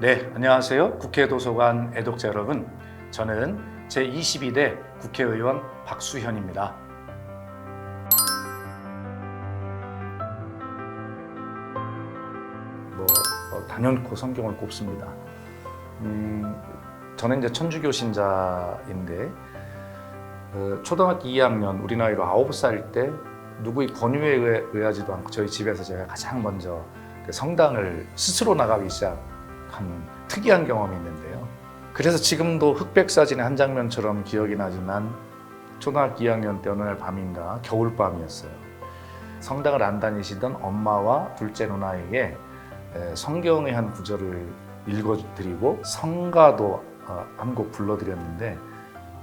네, 안녕하세요. 국회 도서관 애독자 여러분. 저는 제22대 국회의원 박수현입니다. 뭐 어, 단연코 성경을 꼽습니다. 음, 저는 이제 천주교 신자인데 어, 초등학교 2학년 우리 나이로 9살 때 누구의 권유에 의하지도 않고 저희 집에서 제가 가장 먼저 그 성당을 스스로 나가기 시작 한 특이한 경험이 있는데요. 그래서 지금도 흑백 사진의 한 장면처럼 기억이 나지만 초등학교 2학년 때 어느 날 밤인가 겨울밤이었어요. 성당을 안 다니시던 엄마와 둘째 누나에게 에, 성경의 한 구절을 읽어드리고 성가도 어, 한곡 불러드렸는데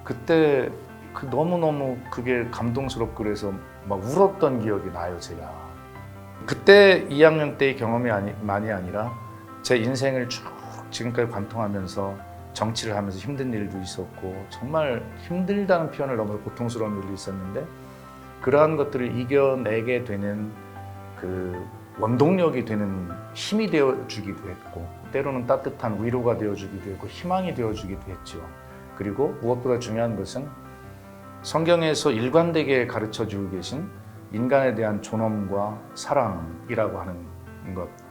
그때 그 너무너무 그게 감동스럽고 그래서 막 울었던 기억이 나요 제가 그때 2학년 때의 경험이 아니, 많이 아니라 제 인생을 쭉 지금까지 관통하면서 정치를 하면서 힘든 일도 있었고 정말 힘들다는 표현을 너무 고통스러운 일도 있었는데 그러한 것들을 이겨내게 되는 그 원동력이 되는 힘이 되어주기도 했고 때로는 따뜻한 위로가 되어주기도 했고 희망이 되어주기도 했죠. 그리고 무엇보다 중요한 것은 성경에서 일관되게 가르쳐 주고 계신 인간에 대한 존엄과 사랑이라고 하는 것 네,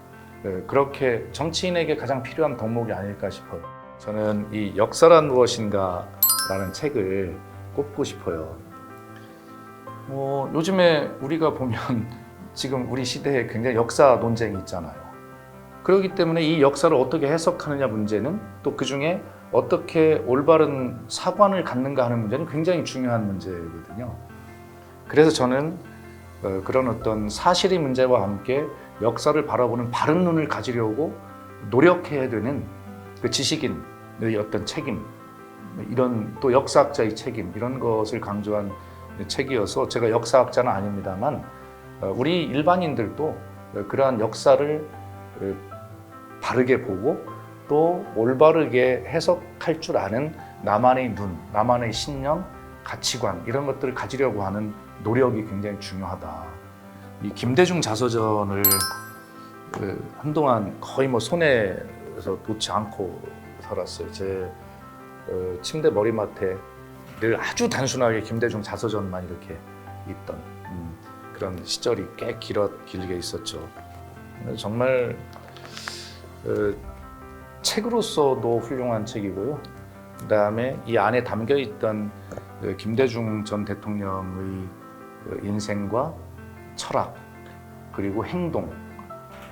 그렇게 정치인에게 가장 필요한 덕목이 아닐까 싶어요. 저는 이 역사란 무엇인가 라는 책을 꼽고 싶어요. 뭐 요즘에 우리가 보면 지금 우리 시대에 굉장히 역사 논쟁이 있잖아요. 그렇기 때문에 이 역사를 어떻게 해석하느냐 문제는 또 그 중에 어떻게 올바른 사관을 갖는가 하는 문제는 굉장히 중요한 문제거든요. 그래서 저는 어, 그런 어떤 사실의 문제와 함께 역사를 바라보는 바른 눈을 가지려고 노력해야 되는 그 지식인의 어떤 책임, 이런 또 역사학자의 책임 이런 것을 강조한 책이어서 제가 역사학자는 아닙니다만 어, 우리 일반인들도 어, 그러한 역사를 어, 바르게 보고 또 올바르게 해석할 줄 아는 나만의 눈, 나만의 신념, 가치관 이런 것들을 가지려고 하는 노력이 굉장히 중요하다. 이 김대중 자서전을 그 한동안 거의 뭐 손에서 놓지 않고 살았어요. 제 어, 침대 머리맡에 늘 아주 단순하게 김대중 자서전만 이렇게 있던 음, 그런 시절이 꽤 길어 길게 있었죠. 정말 어, 책으로서도 훌륭한 책이고요. 그다음에 이 안에 담겨 있던 그 김대중 전 대통령의 그 인생과 철학 그리고 행동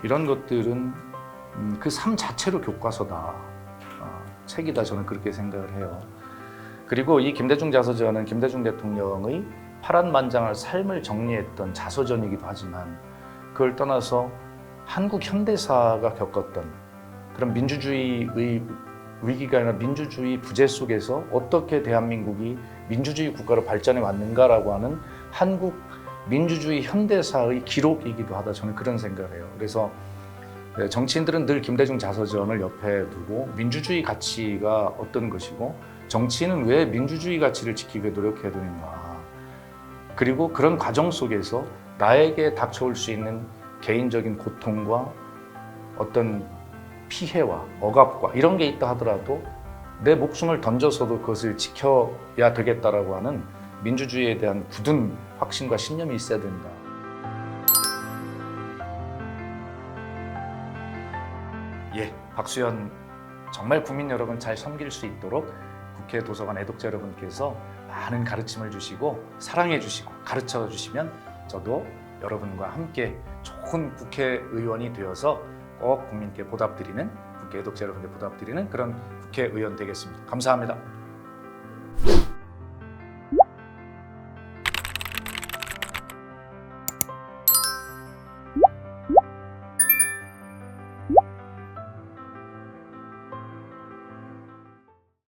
이런 것들은 음, 그삶 자체로 교과서다 어, 책이다 저는 그렇게 생각을 해요. 그리고 이 김대중 자서전은 김대중 대통령의 파란만장한 삶을 정리했던 자서전이기도 하지만 그걸 떠나서 한국 현대사가 겪었던 그런 민주주의의 위기가 아니라 민주주의 부재 속에서 어떻게 대한민국이 민주주의 국가로 발전해 왔는가라고 하는 한국 민주주의 현대사의 기록이기도 하다 저는 그런 생각을 해요. 그래서 네, 정치인들은 늘 김대중 자서전을 옆에 두고 민주주의 가치가 어떤 것이고 정치인은 왜 민주주의 가치를 지키기 위해 노력해야 되는가 그리고 그런 과정 속에서 나에게 닥쳐올 수 있는 개인적인 고통과 어떤 피해와 억압과 이런 게 있다 하더라도 내 목숨을 던져서도 그것을 지켜야 되겠다라고 하는 민주주의에 대한 굳은 확신과 신념이 있어야 된다. 예, 박수현 정말 국민 여러분 잘 섬길 수 있도록 국회 도서관 애독자 여러분께서 많은 가르침을 주시고 사랑해 주시고 가르쳐 주시면 저도 여러분과 함께 좋은 국회의원이 되어서 꼭 국민께 보답드리는 국회 애독자 여러분께 보답드리는 그런 국회의원 되겠습니다. 감사합니다.